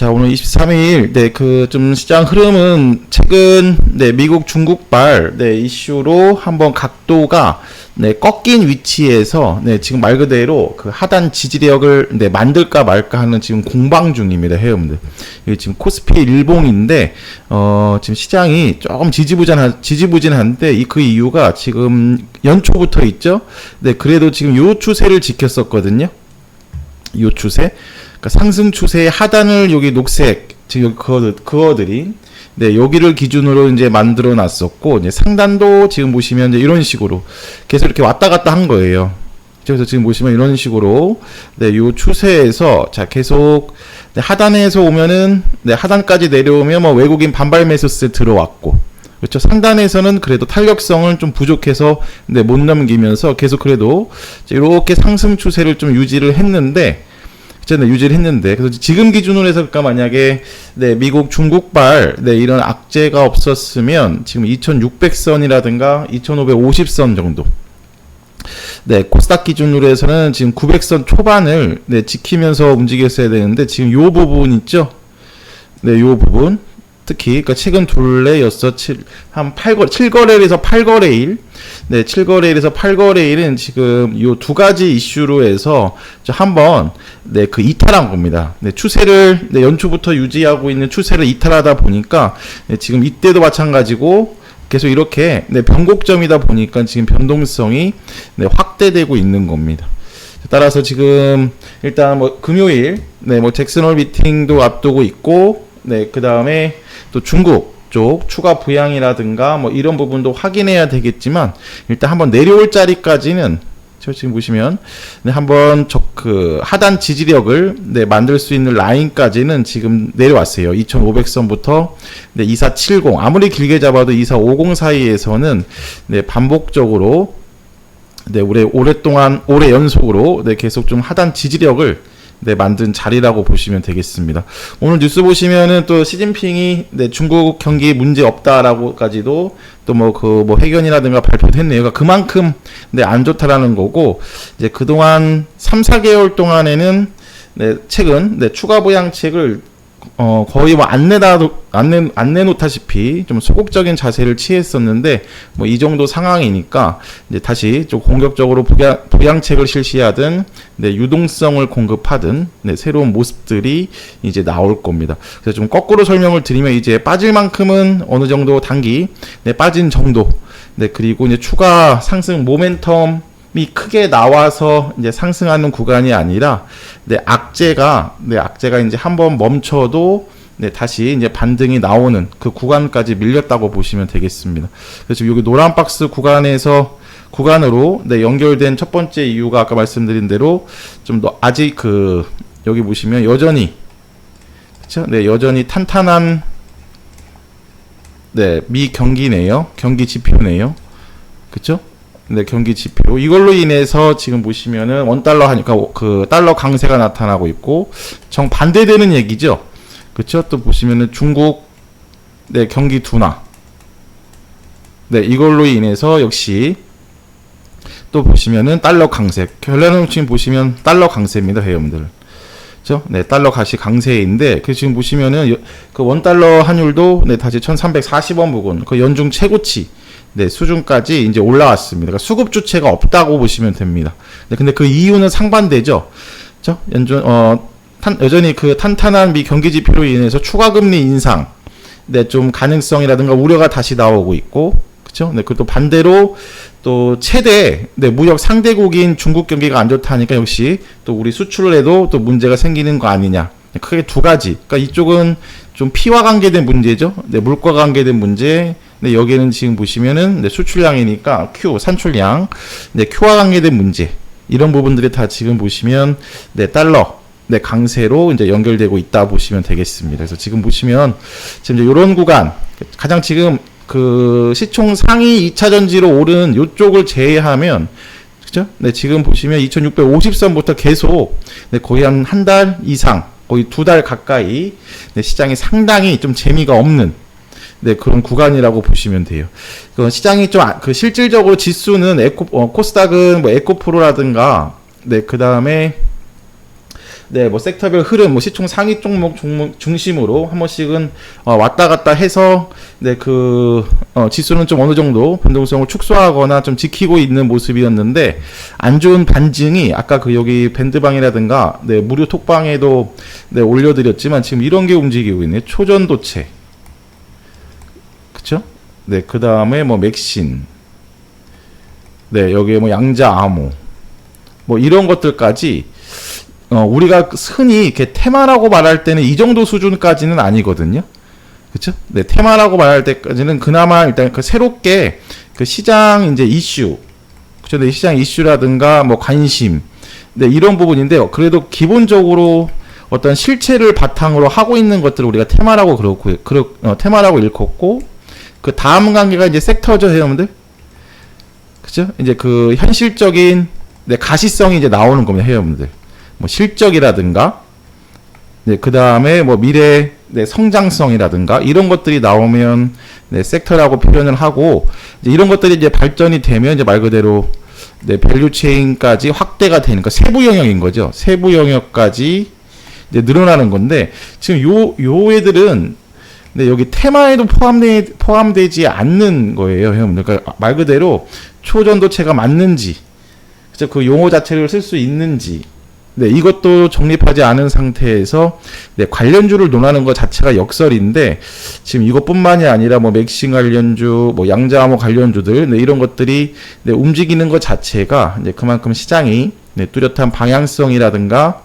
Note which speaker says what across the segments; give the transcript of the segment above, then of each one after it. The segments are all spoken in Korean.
Speaker 1: 자, 오늘 23일, 네, 그, 좀 시장 흐름은 최근, 네, 미국 중국발, 네, 이슈로 한번 각도가, 네, 꺾인 위치에서, 네, 지금 말 그대로 그 하단 지지력을, 네, 만들까 말까 하는 지금 공방 중입니다, 회원들. 이게 지금 코스피 일봉인데, 어, 지금 시장이 조금 지지부진한, 지지부진한데, 이 그 이유가 지금 연초부터 있죠? 네, 그래도 지금 요 추세를 지켰었거든요. 요 추세. 그러니까 상승 추세의 하단을 여기 녹색 지금 그어, 그어들이 네 여기를 기준으로 이제 만들어 놨었고 이제 상단도 지금 보시면 이제 이런 식으로 계속 이렇게 왔다 갔다 한 거예요. 그래서 지금 보시면 이런 식으로 네 요 추세에서 자 계속 네, 하단에서 오면은 네 하단까지 내려오면 뭐 외국인 반발 매수세 들어왔고 그렇죠. 상단에서는 그래도 탄력성은 좀 부족해서 네, 못 넘기면서 계속 그래도 이렇게 상승 추세를 좀 유지를 했는데 네, 유지를 했는데 그래서 지금 기준으로 해서 그러니까 만약에 네, 미국 중국발 네, 이런 악재가 없었으면 지금 2600선이라든가 2550선 정도 네, 코스닥 기준으로 해서는 지금 900선 초반을 네, 지키면서 움직였어야 되는데 지금 요 부분 있죠? 네, 요 부분 특히 그러니까 최근 둘레였어. 7, 한 8거 7거래일에서 8거래일. 네, 7거래일에서 8거래일은 지금 요두 가지 이슈로 해서 저 한번 네, 그 이탈한 겁니다. 네, 추세를 네, 연초부터 유지하고 있는 추세를 이탈하다 보니까 네, 지금 이때도 마찬가지고 계속 이렇게 네, 변곡점이다 보니까 지금 변동성이 네, 확대되고 있는 겁니다. 따라서 지금 일단 뭐 금요일 네, 뭐 잭슨홀 미팅도 앞두고 있고 네, 그다음에 또 중국 쪽 추가 부양이라든가 뭐 이런 부분도 확인해야 되겠지만 일단 한번 내려올 자리까지는 저 지금 보시면 네, 한번 저그 하단 지지력을 네, 만들 수 있는 라인까지는 지금 내려왔어요. 2,500선부터 네, 2470 아무리 길게 잡아도 2450 사이에서는 네, 반복적으로 네, 올해 오랫동안 올해 연속으로 네, 계속 좀 하단 지지력을 네, 만든 자리라고 보시면 되겠습니다. 오늘 뉴스 보시면은 또 시진핑이 네, 중국 경기 문제 없다라고까지도 또뭐그 뭐 회견이라든가 발표도 했네요. 그러니까 그만큼 네, 안 좋다라는 거고 이제 그동안 3, 4개월 동안에는 네, 최근 네, 추가 부양책을 어, 거의 뭐 안 내다, 안 내, 안 내놓다시피 좀 소극적인 자세를 취했었는데, 뭐 이 정도 상황이니까, 이제 다시 좀 공격적으로 부양, 부양책을 실시하든, 네, 유동성을 공급하든, 네, 새로운 모습들이 이제 나올 겁니다. 그래서 좀 거꾸로 설명을 드리면, 이제 빠질 만큼은 어느 정도 단기, 네, 빠진 정도, 네, 그리고 이제 추가 상승 모멘텀, 이 크게 나와서 이제 상승하는 구간이 아니라 네, 악재가 네, 악재가 이제 한번 멈춰도 네, 다시 이제 반등이 나오는 그 구간까지 밀렸다고 보시면 되겠습니다. 그래서 여기 노란 박스 구간에서 구간으로 네, 연결된 첫 번째 이유가 아까 말씀드린 대로 좀 더 아직 그 여기 보시면 여전히 그렇죠? 네, 여전히 탄탄한 네, 미 경기네요. 경기 지표네요. 그렇죠? 네, 경기 지표. 이걸로 인해서 지금 보시면은 원 달러 하니까 그 달러 강세가 나타나고 있고 정 반대되는 얘기죠. 그렇죠? 또 보시면은 중국 네, 경기 둔화. 네, 이걸로 인해서 역시 또 보시면은 달러 강세. 결론은 지금 보시면 달러 강세입니다, 회원들. 그죠? 네, 달러 가시 강세인데 그 지금 보시면은 그 원 달러 환율도 네, 다시 1,340원 부근 그 연중 최고치 네, 수준까지 이제 올라왔습니다. 그러니까 수급 주체가 없다고 보시면 됩니다. 네, 근데 그 이유는 상반되죠. 그죠? 연준, 어, 탄, 여전히 그 탄탄한 미 경기 지표로 인해서 추가 금리 인상, 네, 좀 가능성이라든가 우려가 다시 나오고 있고, 그죠? 네, 그또 반대로 또 최대, 네, 무역 상대국인 중국 경기가 안 좋다니까 역시 또 우리 수출을 해도 또 문제가 생기는 거 아니냐. 네, 크게 두 가지. 그러니까 이쪽은 좀 피와 관계된 문제죠. 네, 물과 관계된 문제, 네, 여기는 지금 보시면은 네, 수출량이니까 Q 산출량, 네, Q와 관계된 문제 이런 부분들이 다 지금 보시면 네, 달러 네, 강세로 이제 연결되고 있다 보시면 되겠습니다. 그래서 지금 보시면 지금 이제 이런 구간 가장 지금 그 시총 상위 2차 전지로 오른 요쪽을 제외하면 그죠? 네, 지금 보시면 2650선부터 계속 네, 거의 한 한 달 이상 거의 두 달 가까이 네, 시장이 상당히 좀 재미가 없는 네, 그런 구간이라고 보시면 돼요. 그 시장이 좀, 그 실질적으로 지수는 에코, 어, 코스닥은 뭐 에코프로라든가, 네, 그 다음에, 네, 뭐 섹터별 흐름, 뭐 시총 상위 종목, 종목 중심으로 한 번씩은 어, 왔다 갔다 해서 네, 그 어, 지수는 좀 어느 정도 변동성을 축소하거나 좀 지키고 있는 모습이었는데 안 좋은 반증이 아까 그 여기 밴드방이라든가 네, 무료 톡방에도 네, 올려드렸지만 지금 이런 게 움직이고 있네요. 초전도체. 네, 그 다음에 뭐 맥신. 네, 여기에 뭐 양자 암호. 뭐 이런 것들까지 어, 우리가 흔히 이렇게 테마라고 말할 때는 이 정도 수준까지는 아니거든요. 그쵸? 네, 테마라고 말할 때까지는 그나마 일단 그 새롭게 그 시장 이제 이슈, 그쵸? 네, 시장 이슈라든가 뭐 관심, 네, 이런 부분인데요. 그래도 기본적으로 어떤 실체를 바탕으로 하고 있는 것들을 우리가 테마라고 그렇고, 그렇, 어, 테마라고 일컫고, 그 다음 관계가 이제 섹터죠, 여러분들. 그죠? 이제 그 현실적인 네, 가시성이 이제 나오는 겁니다, 회원분들. 뭐 실적이라든가, 네, 그 다음에 뭐 미래 네, 성장성이라든가 이런 것들이 나오면 네, 섹터라고 표현을 하고 이제 이런 것들이 이제 발전이 되면 이제 말 그대로 네, 밸류 체인까지 확대가 되는 그 세부 영역인 거죠. 세부 영역까지 늘어나는 건데 지금 요 요 애들은 네, 여기 테마에도 포함되, 포함되지 않는 거예요, 여러분들. 그러니까 말 그대로 초전도체가 맞는지? 그 용어 자체를 쓸 수 있는지, 네, 이것도 정립하지 않은 상태에서 네, 관련주를 논하는 것 자체가 역설인데 지금 이것뿐만이 아니라 뭐 맥싱 관련주, 뭐 양자암호 관련주들 네, 이런 것들이 네, 움직이는 것 자체가 이제 그만큼 시장이 네, 뚜렷한 방향성이라든가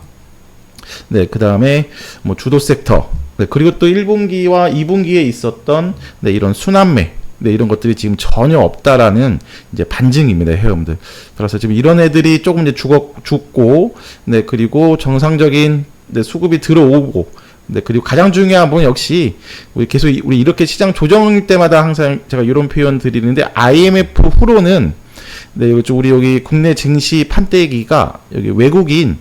Speaker 1: 네, 그 다음에 뭐 주도 섹터, 네, 그리고 또 1분기와 2분기에 있었던 네, 이런 순환매, 네, 이런 것들이 지금 전혀 없다라는 이제 반증입니다, 회원들. 그래서 지금 이런 애들이 조금 이제 죽어, 죽고, 네, 그리고 정상적인 네, 수급이 들어오고, 네, 그리고 가장 중요한 건 역시 우리 계속 이- 우리 이렇게 시장 조정일 때마다 항상 제가 이런 표현 드리는데 IMF 후로는 네, 여기 좀 우리 여기 국내 증시 판때기가 여기 외국인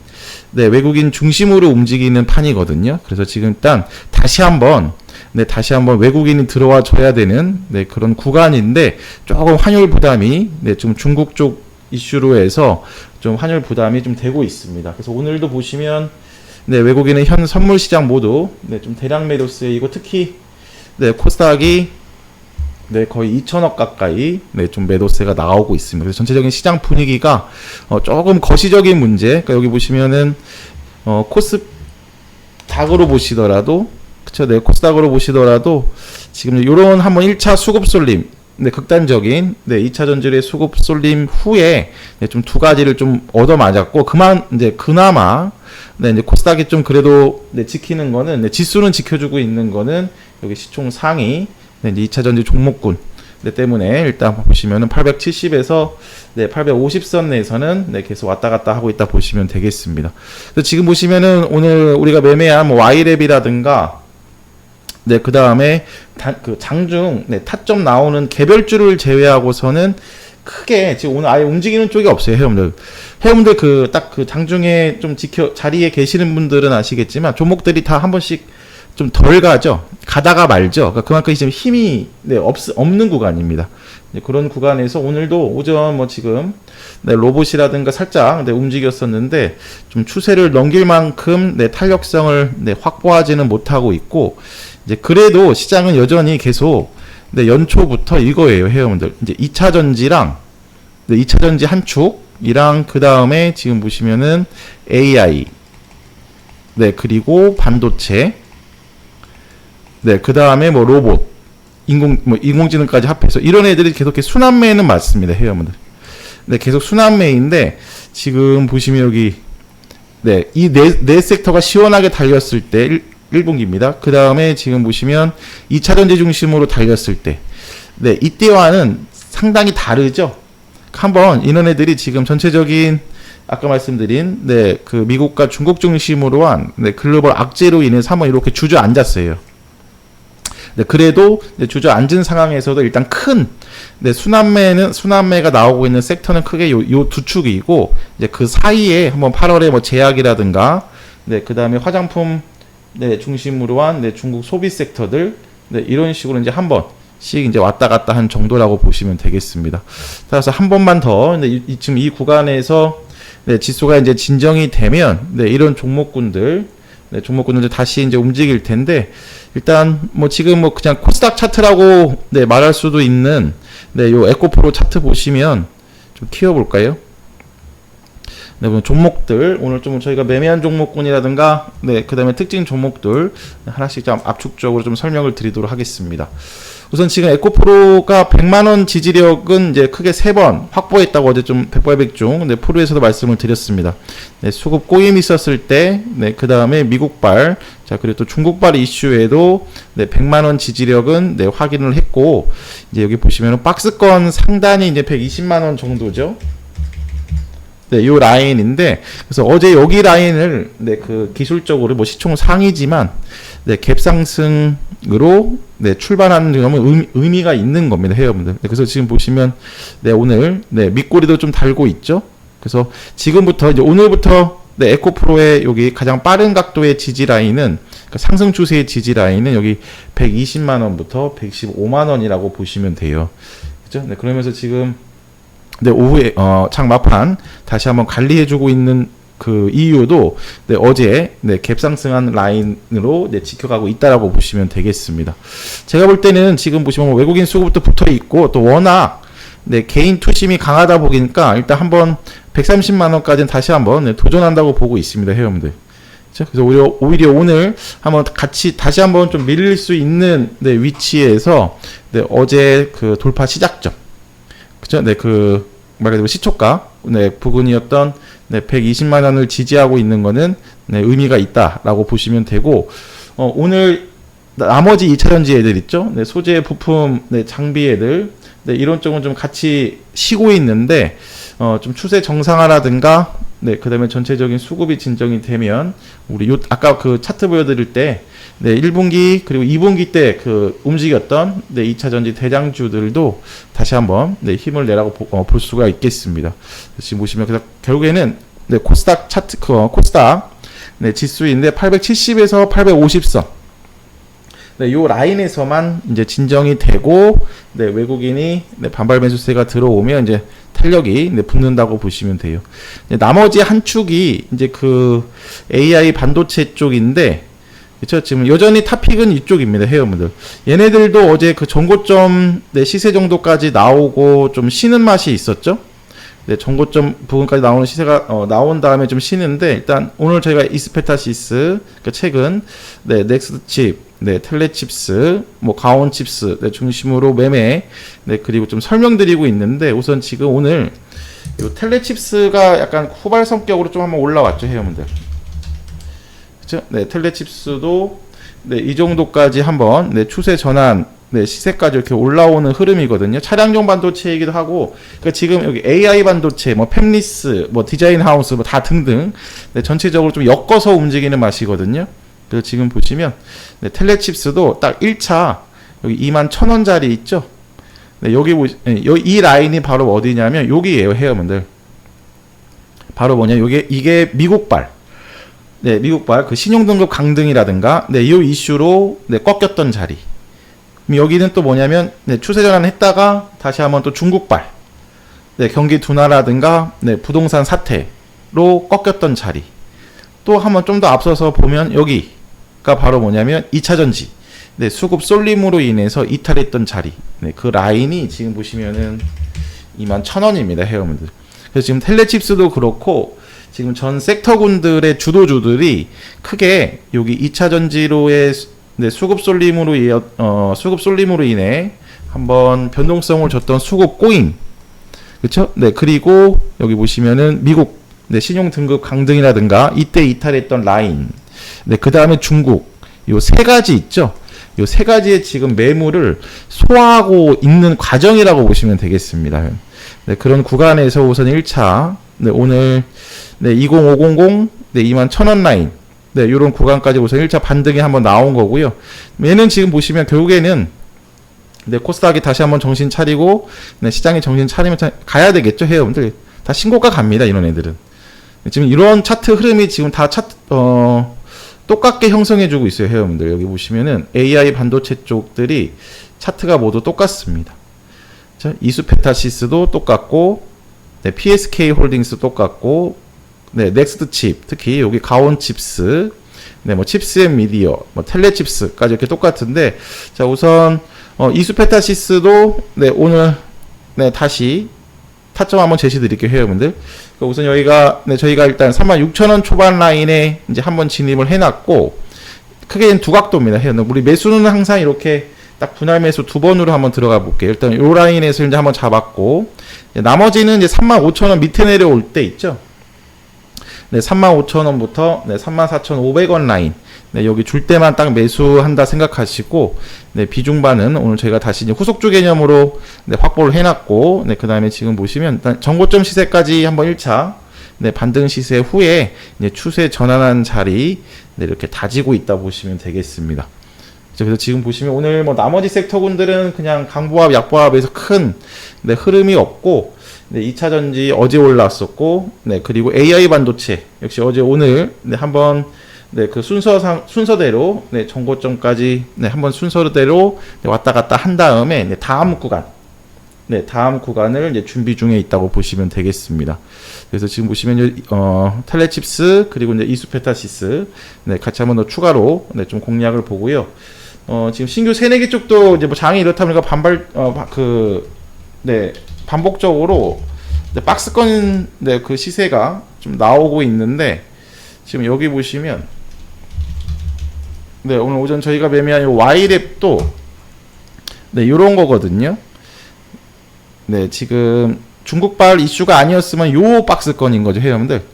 Speaker 1: 네, 외국인 중심으로 움직이는 판이거든요. 그래서 지금 일단 다시 한번 네, 다시 한번 외국인이 들어와 줘야 되는 네, 그런 구간인데 조금 환율 부담이 네, 좀 중국 쪽 이슈로 해서 좀 환율 부담이 좀 되고 있습니다. 그래서 오늘도 보시면 네, 외국인은 현 선물 시장 모두 네, 좀 대량 매도 세이고 특히 네, 코스닥이 네, 거의 2천억 가까이 네, 좀 매도세가 나오고 있습니다. 그래서 전체적인 시장 분위기가 어, 조금 거시적인 문제. 그러니까 여기 보시면은 어, 코스 닥으로 보시더라도 그쵸, 네, 코스닥으로 보시더라도 지금 이런 한번 1차 수급 쏠림 네, 극단적인 네, 2차 전지의 수급 쏠림 후에 네, 좀 두 가지를 좀 얻어 맞았고 그만 이제 그나마 네, 이제 코스닥이 좀 그래도 네, 지키는 거는 네, 지수는 지켜주고 있는 거는 여기 시총 상위 네, 이제 2차 전지 종목군 네, 때문에 일단 보시면은 870에서 네, 850선 내에서는 네, 계속 왔다 갔다 하고 있다 보시면 되겠습니다. 지금 보시면은 오늘 우리가 매매한 뭐 Y랩이라든가 네, 그 다음에 그 장중 네, 타점 나오는 개별주를 제외하고서는 크게 지금 오늘 아예 움직이는 쪽이 없어요, 회원들. 회원들 그 딱그 장중에 좀 지켜 자리에 계시는 분들은 아시겠지만 종목들이 다 한 번씩 좀 덜 가죠. 가다가 말죠. 그러니까 그만큼 지금 힘이 네, 없 없는 구간입니다. 네, 그런 구간에서 오늘도 오전 뭐 지금 네, 로봇이라든가 살짝 네, 움직였었는데 좀 추세를 넘길 만큼 네, 탄력성을 네, 확보하지는 못하고 있고 이제 그래도 시장은 여전히 계속 네, 연초부터 이거예요, 회원분들. 이제 2차 전지랑 네, 2차 전지 한 축이랑 그 다음에 지금 보시면은 AI 네, 그리고 반도체 네, 그 다음에 뭐 로봇 인공 뭐 인공지능까지 합해서 이런 애들이 계속 순환매는 맞습니다, 회원분들. 네, 계속 순환매인데 지금 보시면 여기 네, 이네 네 섹터가 시원하게 달렸을 때 1, 1분기입니다. 그 다음에 지금 보시면 2차 전지 중심으로 달렸을 때 네, 이때와는 상당히 다르죠. 한번 이런 애들이 지금 전체적인 아까 말씀드린 네, 그 미국과 중국 중심으로 한 네, 글로벌 악재로 인해서 한번 이렇게 주저앉았어요. 네, 그래도 네, 주저앉은 상황에서도 일단 큰 네, 순환매는 순환매가 나오고 있는 섹터는 크게 요요두 축이고 이제 그 사이에 한번 8월에 뭐 제약이라든가 네, 그다음에 화장품 네, 중심으로 한 네, 중국 소비 섹터들 네, 이런 식으로 이제 한 번 씩 이제 왔다 갔다 한 정도라고 보시면 되겠습니다. 따라서 한 번만 더 네, 이, 이- 지금 이 구간에서 네, 지수가 이제 진정이 되면 네, 이런 종목군들 네, 종목군들 다시 이제 움직일 텐데 일단 뭐 지금 뭐 그냥 코스닥 차트라고 네, 말할 수도 있는 네, 요 에코프로 차트 보시면 좀 키워 볼까요? 네, 종목들 오늘 좀 저희가 매매한 종목군이라든가 네, 그다음에 특징 종목들 하나씩 좀 압축적으로 좀 설명을 드리도록 하겠습니다. 우선 지금 에코프로가 100만 원 지지력은 이제 크게 세 번 확보했다고 어제 좀 백발백중 네, 프로에서도 말씀을 드렸습니다. 네, 수급 꼬임 있었을 때, 네, 그 다음에 미국발, 자 그리고 또 중국발 이슈에도 네, 100만 원 지지력은 네, 확인을 했고 이제 여기 보시면은 박스권 상단이 이제 120만 원 정도죠. 네, 요 라인인데 그래서 어제 여기 라인을 네, 그 기술적으로 뭐 시총 상이지만 네, 갭 상승으로 네, 출발하는 점은 의미, 의미 가 있는 겁니다, 회원분들. 네, 그래서 지금 보시면 네, 오늘 네, 밑꼬리도 좀 달고 있죠. 그래서 지금부터 이제 오늘부터 네, 에코프로의 여기 가장 빠른 각도의 지지 라인은 그러니까 상승 추세의 지지 라인은 여기 120만 원부터 115만 원이라고 보시면 돼요. 그죠? 네, 그러면서 지금 네, 오후에 어, 장마판 다시 한번 관리해주고 있는 그 이유도 네, 어제 네, 갭상승한 라인으로 네, 지켜가고 있다라고 보시면 되겠습니다. 제가 볼 때는 지금 보시면 뭐 외국인 수급부터 붙어 있고 또 워낙 네, 개인 투심이 강하다 보니까 일단 한번 130만 원까지는 다시 한번 네, 도전한다고 보고 있습니다, 회원들. 그래서 오히려, 오히려 오늘 한번 같이 다시 한번 좀 밀릴 수 있는 네, 위치에서 네, 어제 그 돌파 시작점 그죠? 네, 그, 말 그대로 시초가, 네, 부근이었던, 네, 120만 원을 지지하고 있는 거는, 네, 의미가 있다라고 보시면 되고, 어, 오늘, 나머지 2차 전지 애들 있죠? 네, 소재, 부품, 네, 장비 애들, 네, 이런 쪽은 좀 같이 쉬고 있는데, 어, 좀 추세 정상화라든가, 네, 그 다음에 전체적인 수급이 진정이 되면, 우리 요, 아까 그 차트 보여드릴 때, 네, 1분기 그리고 2분기 때 그 움직였던 네, 2차 전지 대장주들도 다시 한번 네, 힘을 내라고 보, 어, 볼 수가 있겠습니다. 지금 보시면 그래서 결국에는 네, 코스닥 차트 그 어, 코스닥 네, 지수인데 870에서 850선 네, 요 라인에서만 이제 진정이 되고 네, 외국인이 네, 반발 매수세가 들어오면 이제 탄력이 네, 붙는다고 보시면 돼요. 네, 나머지 한 축이 이제 그 AI 반도체 쪽인데 그렇죠. 지금 여전히 탑픽은 이쪽입니다, 회원분들. 얘네들도 어제 그 전고점 네, 시세 정도까지 나오고 좀 쉬는 맛이 있었죠. 네, 전고점 부분까지 나오는 시세가 어, 나온 다음에 좀 쉬는데 일단 오늘 저희가 이스페타시스 그 최근 네, 넥스트 칩, 네, 텔레칩스, 뭐 가온 칩스 네, 중심으로 매매 네, 그리고 좀 설명드리고 있는데 우선 지금 오늘 요 텔레칩스가 약간 후발 성격으로 좀 한번 올라왔죠, 회원분들. 그렇죠? 네, 텔레칩스도 네, 이 정도까지 한번 네, 추세 전환 네, 시세까지 이렇게 올라오는 흐름이거든요. 차량용 반도체이기도 하고, 그러니까 지금 여기 AI 반도체, 뭐 팹리스, 뭐 디자인 하우스, 뭐 다 등등, 네, 전체적으로 좀 엮어서 움직이는 맛이거든요. 그래서 지금 보시면 네, 텔레칩스도 딱 1차 여기 2만 1 0 0 0원짜리 있죠. 네, 여기 보시, 네, 이 라인이 바로 어디냐면 여기에요, 헤어분들. 바로 뭐냐, 이게 이게 미국발. 네, 미국발 그 신용등급 강등이라든가 네, 이 이슈로 네, 꺾였던 자리. 여기는 또 뭐냐면 네, 추세 전환 했다가 다시 한번 또 중국발 네, 경기 둔화라든가 네, 부동산 사태로 꺾였던 자리. 또 한번 좀 더 앞서서 보면 여기가 바로 뭐냐면 2차 전지. 네, 수급 쏠림으로 인해서 이탈했던 자리. 네, 그 라인이 지금 보시면은 2만 1,000원입니다, 회원분들. 그래서 지금 텔레칩스도 그렇고 지금 전 섹터군들의 주도주들이 크게 여기 2차 전지로의 네, 수급 쏠림으로 이 어, 수급 쏠림으로 인해 한번 변동성을 줬던 수급 꼬임. 그렇죠? 네, 그리고 여기 보시면은 미국 네, 신용 등급 강등이라든가 이때 이탈했던 라인. 네, 그다음에 중국. 요 세 가지 있죠? 요 세 가지의 지금 매물을 소화하고 있는 과정이라고 보시면 되겠습니다. 네, 그런 구간에서 우선 1차 네, 오늘 네, 20500, 네, 2만 1000원 라인. 네, 요런 구간까지 우선 1차 반등이 한번 나온 거고요. 얘는 지금 보시면 결국에는 네, 코스닥이 다시 한번 정신 차리고 네, 시장이 정신 차리면 차, 가야 되겠죠, 회원들. 다 신고가 갑니다, 이런 애들은. 네, 지금 이런 차트 흐름이 지금 다 차트 어 똑같게 형성해 주고 있어요, 회원분들. 여기 보시면은 AI 반도체 쪽들이 차트가 모두 똑같습니다. 자, 이수페타시스도 똑같고 네, PSK 홀딩스 똑같고 네, 넥스트 칩, 특히 여기 가온 칩스, 네, 뭐 칩스 앤 미디어, 뭐 텔레 칩스까지 이렇게 똑같은데, 자 우선 어, 이수페타시스도 네 오늘 네 다시 타점 한번 제시 드릴게요 회원분들. 그러니까 우선 여기가 네 저희가 일단 36,000원 초반 라인에 이제 한번 진입을 해놨고 크게는 두 각도입니다 회원들. 우리 매수는 항상 이렇게 딱 분할 매수 두 번으로 한번 들어가 볼게요. 일단 요 라인에서 이제 한번 잡았고 이제 나머지는 이제 35,000원 밑에 내려올 때 있죠. 네, 35,000원부터 네, 34,500원 라인. 네, 여기 줄 때만 딱 매수한다 생각하시고 네, 비중반은 오늘 저희가 다시 이제 후속주 개념으로 네, 확보를 해 놨고 네, 그다음에 지금 보시면 일단 정고점 시세까지 한번 1차 네, 반등 시세 후에 이제 추세 전환한 자리 네, 이렇게 다지고 있다 보시면 되겠습니다. 그래서 지금 보시면 오늘 뭐 나머지 섹터군들은 그냥 강보합, 약보합에서 큰 네, 흐름이 없고 네, 2차 전지 어제 올랐었고 네, 그리고 AI 반도체 역시 어제 오늘 네, 한번 네, 그 순서상 순서대로 네, 정고점까지 네, 한번 순서대로 네, 왔다 갔다 한 다음에 네, 다음 구간 네, 다음 구간을 이제 준비 중에 있다고 보시면 되겠습니다. 그래서 지금 보시면 어, 텔레칩스 그리고 이제 이수페타시스 네, 같이 한번 더 추가로 네, 좀 공략을 보고요. 어, 지금 신규 세네개 쪽도 이제 뭐 장이 이렇다 보니까 반발 어, 그 네, 반복적으로 네, 박스권 네, 그 시세가 좀 나오고 있는데 지금 여기 보시면 네, 오늘 오전 저희가 매매한 이 Y랩도 네, 요런 거거든요. 네, 지금 중국발 이슈가 아니었으면 요 박스권인 거죠, 회원들.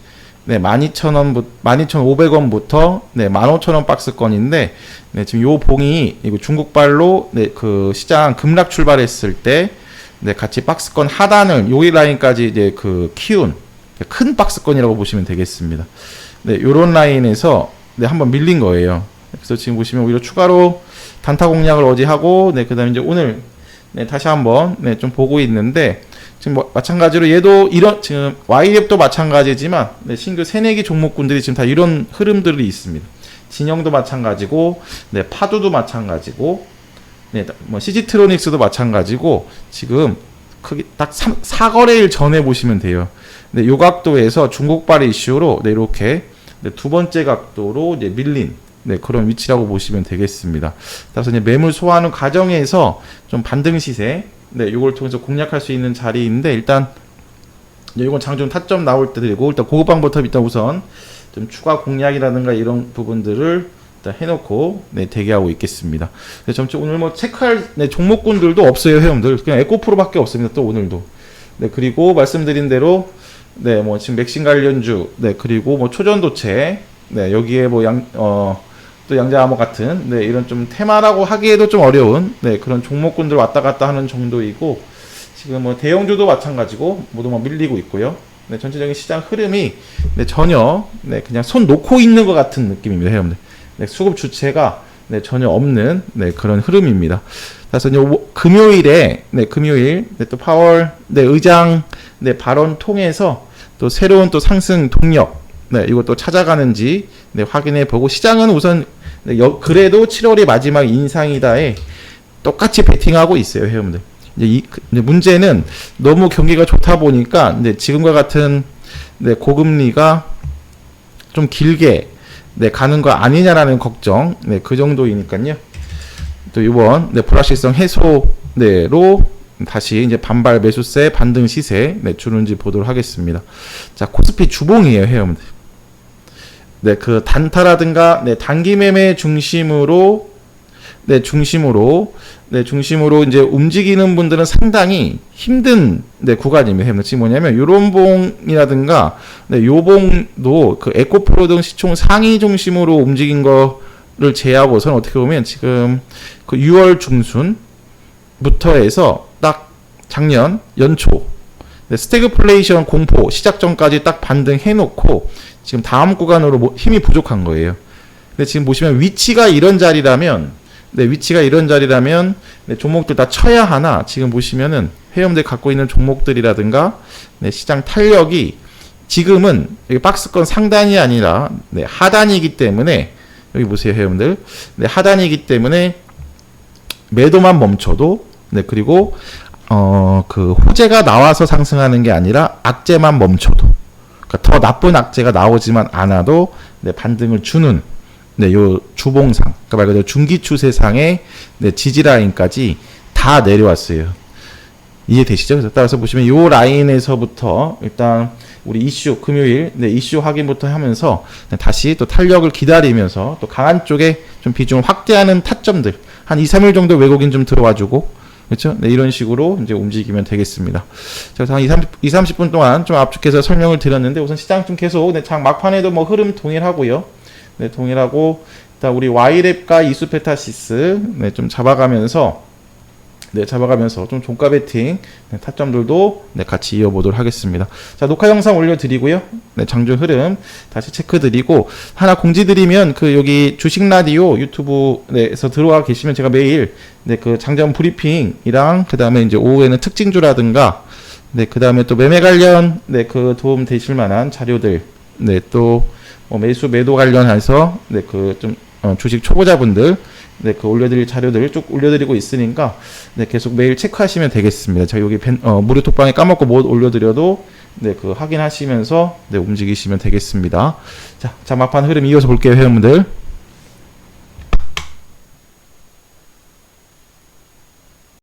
Speaker 1: 네, 12,000원, 12,500원부터 네, 15,000원 박스권인데 네, 지금 요 봉이 이거 중국발로 네, 그 시장 급락 출발했을 때 네, 같이 박스권 하단을 여기 라인까지 이제 그 키운 큰 박스권이라고 보시면 되겠습니다. 네, 요런 라인에서 네, 한번 밀린 거예요. 그래서 지금 보시면 오히려 추가로 단타 공략을 어제 하고 네, 그다음에 이제 오늘 네, 다시 한번 네, 좀 보고 있는데 지금 뭐 마찬가지로 얘도 이런 지금 YF도 마찬가지지만 네, 신규 새내기 종목군들이 지금 다 이런 흐름들이 있습니다. 진영도 마찬가지고 네, 파도도 마찬가지고 네, 뭐 CG트로닉스도 마찬가지고 지금 크게 딱 3, 4거래일 전에 보시면 돼요. 네, 요 각도에서 중국발 이슈로 네, 이렇게 네, 두 번째 각도로 이제 밀린 네, 그런 위치라고 보시면 되겠습니다. 따라서 이제 매물 소화하는 과정에서 좀 반등 시세, 네, 이걸 통해서 공략할 수 있는 자리인데 일단 네, 이건 장중 타점 나올 때 들고 일단 고급방부터 일단 우선 좀 추가 공략이라든가 이런 부분들을 일단 해놓고 네, 대기하고 있겠습니다. 그래서 점점 오늘 뭐 체크할 네, 종목군들도 없어요, 회원들. 그냥 에코프로밖에 없습니다. 또 오늘도. 네, 그리고 말씀드린 대로 네, 뭐 지금 맥신 관련주, 네, 그리고 뭐 초전도체, 네, 여기에 뭐 양, 어, 또 양자암호 같은, 네, 이런 좀 테마라고 하기에도 좀 어려운, 네, 그런 종목군들 왔다 갔다 하는 정도이고, 지금 뭐 대형주도 마찬가지고, 모두 뭐 밀리고 있고요. 네, 전체적인 시장 흐름이, 네, 전혀, 네, 그냥 손 놓고 있는 것 같은 느낌입니다, 여러분들. 네, 수급 주체가, 네, 전혀 없는, 네, 그런 흐름입니다. 그래서 이제 오- 금요일에, 네, 금요일, 네, 또 파월, 네, 의장, 네, 발언 통해서 또 새로운 또 상승 동력, 네, 이것도 찾아가는지, 네, 확인해 보고, 시장은 우선, 그래도 7월이 마지막 인상이다에 똑같이 베팅하고 있어요, 회원들. 이제 이, 그- 이제 문제는 너무 경기가 좋다 보니까, 이제 지금과 같은, 네, 고금리가 좀 길게, 네, 가는 거 아니냐라는 걱정, 네, 그 정도이니까요. 또 이번, 네, 불확실성 해소대로 다시 이제 반발 매수세, 반등 시세, 네, 주는지 보도록 하겠습니다. 자, 코스피 주봉이에요, 회원들. 네, 그 단타라든가 네, 단기 매매 중심으로 네, 중심으로 네, 중심으로 이제 움직이는 분들은 상당히 힘든 네, 구간입니다. 회원들. 지금 뭐냐면 요런 봉이라든가 네, 요 봉도 그 에코프로 등 시총 상위 중심으로 움직인 거를 제하고선 어떻게 보면 지금 그 6월 중순부터 해서 딱 작년 연초 네, 스태그플레이션 공포 시작 전까지 딱 반등해 놓고 지금 다음 구간으로 뭐 힘이 부족한 거예요. 근데 지금 보시면 위치가 이런 자리라면 네, 위치가 이런 자리라면 네, 종목들 다 쳐야 하나 지금 보시면은 회원들 갖고 있는 종목들이라든가 네, 시장 탄력이 지금은 여기 박스권 상단이 아니라 네, 하단이기 때문에 여기 보세요 회원들 네, 하단이기 때문에 매도만 멈춰도 네 그리고 어 그 호재가 나와서 상승하는 게 아니라 악재만 멈춰도 그러니까 더 나쁜 악재가 나오지만 않아도 네, 반등을 주는 네, 요 주봉상, 그러니까 말 그대로 중기 추세상의 네, 지지 라인까지 다 내려왔어요. 이해되시죠? 그래서 따라서 보시면 요 라인에서부터 일단 우리 이슈 금요일 네, 이슈 확인부터 하면서 네, 다시 또 탄력을 기다리면서 또 강한 쪽에 좀 비중을 확대하는 타점들 한 2, 3일 정도 외국인 좀 들어와 주고 그렇죠? 네, 이런 식으로 이제 움직이면 되겠습니다. 자, 그래서 한 2, 30, 2, 30분 동안 좀 압축해서 설명을 드렸는데 우선 시장 좀 계속 네, 장 막판에도 뭐 흐름 동일하고요. 네, 동일하고 일단 우리 Y랩과 이수페타시스 네, 좀 잡아가면서 네, 잡아가면서 좀 종가 베팅 네, 타점들도 네, 같이 이어보도록 하겠습니다. 자, 녹화 영상 올려드리고요. 네, 장중 흐름 다시 체크드리고 하나 공지드리면 그 여기 주식 라디오 유튜브에서 들어와 계시면 제가 매일 네, 그 장전 브리핑이랑 그 다음에 이제 오후에는 특징주라든가 네, 그 다음에 또 매매 관련 네, 그 도움 되실 만한 자료들 네, 또 뭐 매수 매도 관련해서 네, 그좀 어, 주식 초보자분들 네, 그 올려드릴 자료들 쭉 올려드리고 있으니까 네, 계속 매일 체크하시면 되겠습니다. 제가 여기 벤, 어, 무료 톡방에 까먹고 못 올려드려도 네, 그 확인하시면서 네, 움직이시면 되겠습니다. 자, 자 막판 흐름 이어서 볼게요, 회원분들.